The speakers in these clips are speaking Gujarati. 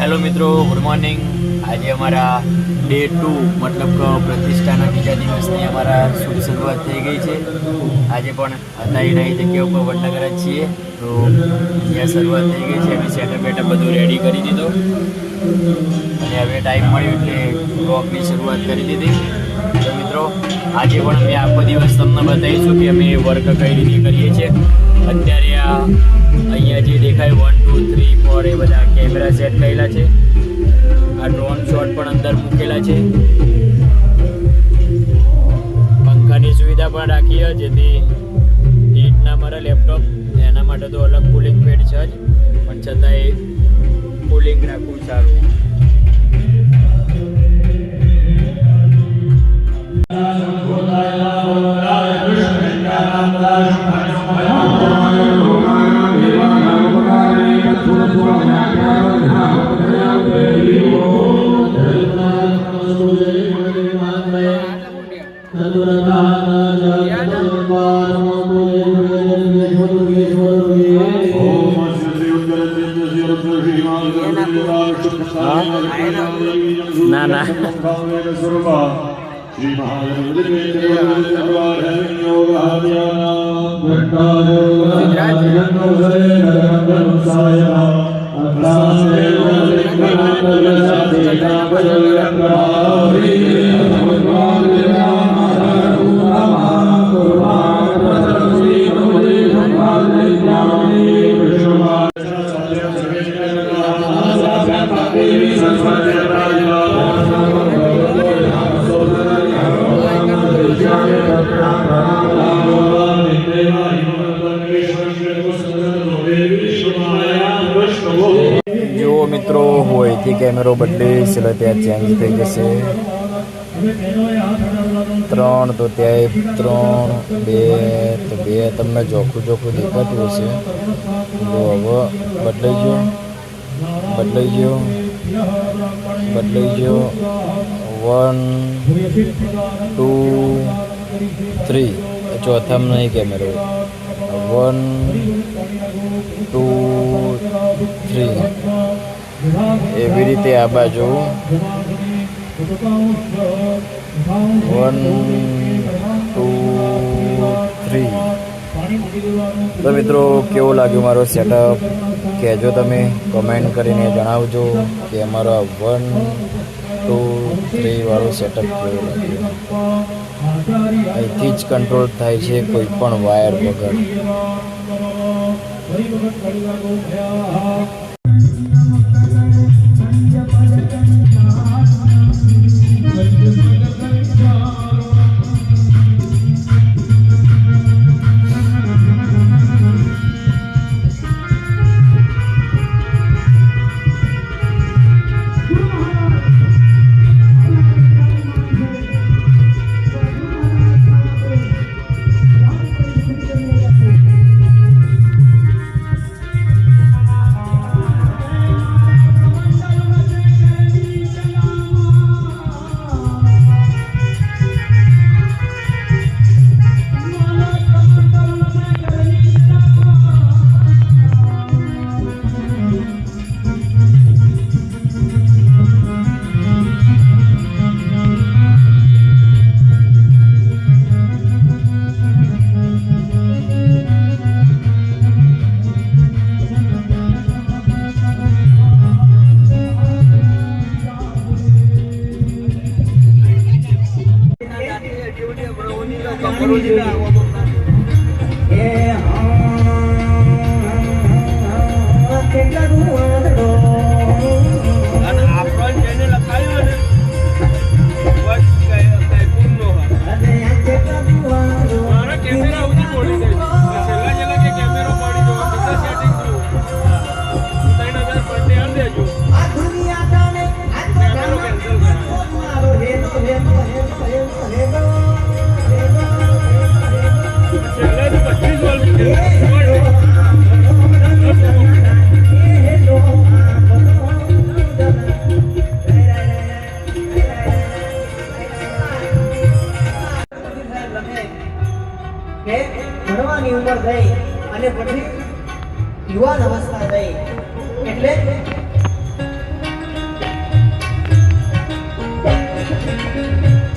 હેલો મિત્રો ગુડ મોર્નિંગ આજે અમારા ડે ટુ મતલબ કે પ્રતિષ્ઠાના બીજા દિવસની અમારા શુભ શરૂઆત થઈ ગઈ છે. આજે પણ અત્યારે એ જગ્યા ઉપર વડનગર જ છીએ, તો અહીંયા શરૂઆત થઈ ગઈ છે. અમે સેટઅપ બેટઅપ બધું રેડી કરી દીધો. અને હવે ટાઈમ મળ્યો એટલે બ્લોગની શરૂઆત કરી દીધી. મિત્રો, આજે પણ અમે આખો દિવસ તમને બતાવીશું કે અમે વર્ક કઈ રીતે કરીએ છીએ. અત્યારે આ અહીંયા જે દેખાય વન ટુ થ્રી ફોર એ બધા કેમેરા સેટ કરેલા છે. આ ડ્રોન શોટ પણ અંદર મૂકેલા છે. પંખાની સુવિધા પણ રાખી છે જેથી હીટ ના મારે લેપટોપ એના માટે તો અલગ કુલિંગ પેડ છે જ, પણ છતાંય કુલિંગ રાખવું સારું. ના ના શ્રી મિત્રો હું અહીંથી કેમેરો બદલીશ એટલે ત્યાં ચેન્જ થઈ જશે. ત્રણ તો ત્યાં ત્રણ, બે, તો બે તમને ચોખ્ખું ચોખ્ખું દેખાતું હશે. જો હવે બદલાઈ ગયો બદલાઈ ગયો બદલાઈ ગયો. One, two, three. ચોથામાં નહીં કેમેરો. One, two, three. એવી રીતે આ બાજુ વન, ટુ, થ્રી. તો મિત્રો, કેવું લાગ્યું મારો સેટઅપ કહેજો તમે કમેન્ટ કરીને જણાવજો કે અમારો વન, ટુ, થ્રી વાળું સેટઅપ કેવું લાગ્યું. અહીંથી જ કંટ્રોલ થાય છે કોઈ પણ વાયર વગર. 兄弟们。યુવાન અવસ્થા નહીં એટલે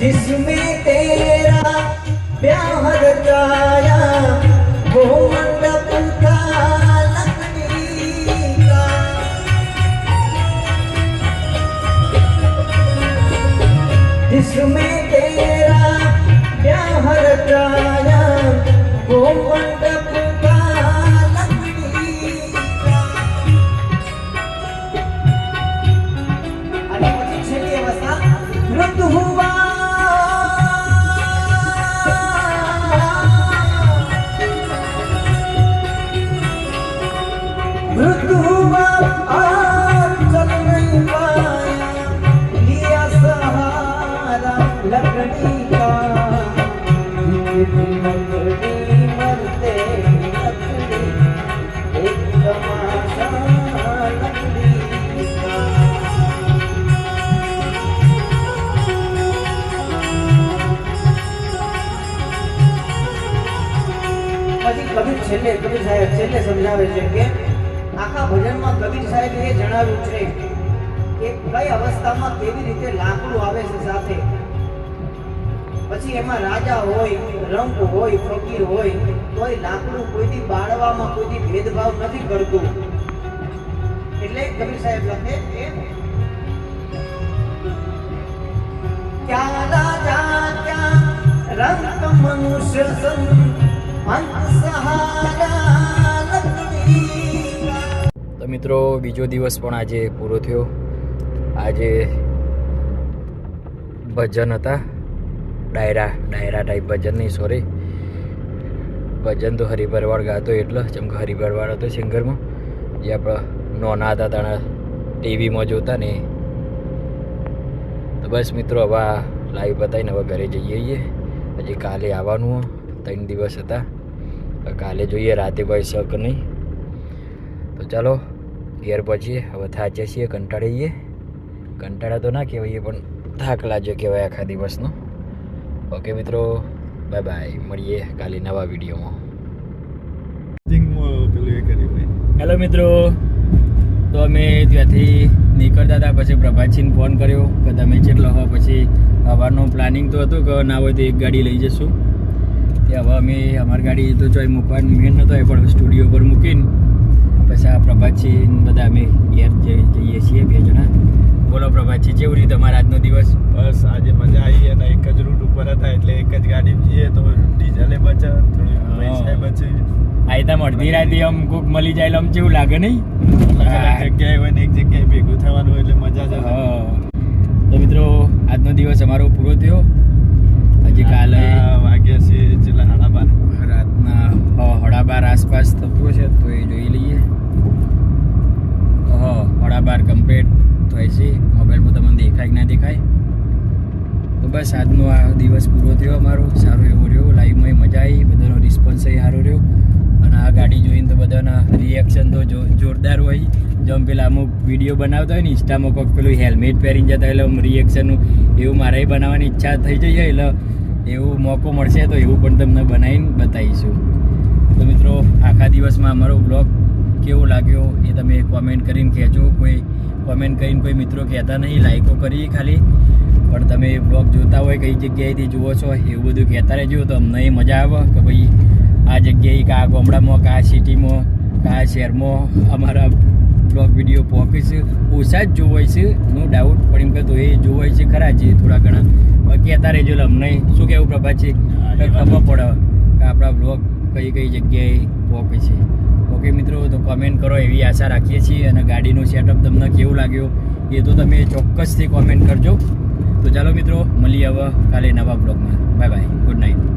जिसमें तेरा ब्याह रचाया લખણી કા લખણી પછી કબીર છેલ્લે, કબીર સાહેબ છેલ્લે સમજાવે છે કે આખા ભજનમાં કબીર સાહેબ જણાવ્યું છે કે કઈ અવસ્થામાં કેવી રીતે લાકડું આવે છે સાથે? પછી એમાં રાજા હોય, રંગ હોય, ફકીર હોય, તોય લાકડું કોઈથી બાળવામાં કોઈથી ભેદભાવ નથી કરતું. એટલે કબીર સાહેબ લખે કે ક્યાં રાજા, ક્યાં રંક મનુષ્ય તો મિત્રો, બીજો દિવસ પણ આજે પૂરો થયો. આજે ભજન હતા. ડાયરા ડાયરા ટાઈપ ભજન નહીં સોરી ભજન તો હરિભરવાડ ગાતો એટલે, જેમ કે હરિભરવાડ હતો સિંગરમાં, જે આપણા નોના હતા, તાણા ટીવીમાં જોતા ને. તો બસ મિત્રો, હવે લાઈવ બતાવીને હવે ઘરે જઈએ હજી કાલે આવવાનું ત્રણ દિવસ હતા. કાલે જોઈએ, રાતે કોઈ શક નહીં. તો ચાલો, ઘેર પહોંચીએ. હવે થાચે છીએ કંટાળીએ કંટાળા તો ના કહેવાય, પણ થાક લાગ્યો કહેવાય આખા દિવસનો. ઓકે મિત્રો બાય બાય મળીએ કાલે નવા વિડીયોમાં. હેલો મિત્રો. તો અમે ત્યાંથી નીકળતા હતા પછી પ્રભાતસિંહ ફોન કર્યો કે તમે જેટલો હો પછી સવારનું પ્લાનિંગ તો હતું કે ના હોય તો એક ગાડી લઈ જશું. તે હવે અમે અમારી ગાડી તો ચોય મૂકવાની મેન નતો એ પણ સ્ટુડિયો પર મૂકીને. પછી આ પ્રભાતસિંહ બધા અમે ઘેર જઈ જઈએ છીએ બે જણા. બોલો પ્રભાતજી કેવું રીતે તમારા આજનો દિવસ? બસ આજે મજા આવી અને એક જ રૂટ ઉપર હતા એટલે એક જ ગાડી જઈએ તો ડીઝલે બચે થોડી પૈસા બચે. આયતા અડધી રાતે આમ કોક મળી જાય એટલે આમ કેવું લાગે નહીં? જગ્યાએ હોય ને એક જગ્યાએ ભેગું થવાનું એટલે મજા જ. તો મિત્રો આજનો દિવસ અમારો પૂરો થયો. હજી કાલે વાગ્યા છે છેલ્લા હડાબાર રાતના હડાબાર આસપાસ થતું હશે તો એ જોઈ લઈએ હ સાડા બાર કમ્પ્લીટ થાય છે મોબાઈલમાં તમને દેખાય કે ના દેખાય તો બસ આજનો આ દિવસ પૂરો થયો અમારો. સારો એવો રહ્યો. લાઈવમાં મજા આવી. બધાનો રિસ્પોન્સ એ સારો રહ્યો. અને આ ગાડી જોઈને તો બધાના રિએક્શન તો જોરદાર હોય. જેમ પેલા અમુક વીડિયો બનાવતા હોય ને ઇન્સ્ટામાં કોઈક પેલું હેલ્મેટ પહેરીને જતા એટલે રિએક્શનનું એવું મારે બનાવવાની ઈચ્છા થઈ જઈએ એટલે એવું મોકો મળશે તો એવું પણ તમને બનાવીને બતાવીશું. તો મિત્રો, આખા દિવસમાં અમારો બ્લોગ કેવો લાગ્યો એ તમે કોમેન્ટ કરીને કહેજો. કોઈ કોમેન્ટ કરીને કોઈ મિત્રો કહેતા નહીં લાઈકો કરી ખાલી. પણ તમે બ્લોગ જોતા હોય કઈ જગ્યાએથી જુઓ છો એવું બધું કહેતા રહેજો તો અમને મજા આવે કે ભાઈ આ જગ્યાએ કાં ગામડામાં કે સિટીમાં કાં શહેરમાં અમારા બ્લોગ વીડિયો પહોંચીશ છે. ઓછા જ જોવાય છે નો ડાઉટ પણ એમ કે તો એ જોવાય છે ખરા છે થોડા ઘણા. કહેતા રહેજો એટલે અમને શું કહેવું પ્રભાત છે? ખબર પડે કે આપણા બ્લોગ કઈ કઈ જગ્યાએ પહોંચે છે. ઓકે મિત્રો તો કોમેન્ટ કરો એવી આશા રાખીએ છીએ અને ગાડીનું સેટઅપ તમને કેવું લાગ્યું એ તો તમે ચોક્કસથી કોમેન્ટ કરજો. તો ચાલો મિત્રો મળીએ હવે કાલે નવા બ્લોગમાં. Bye bye. Good night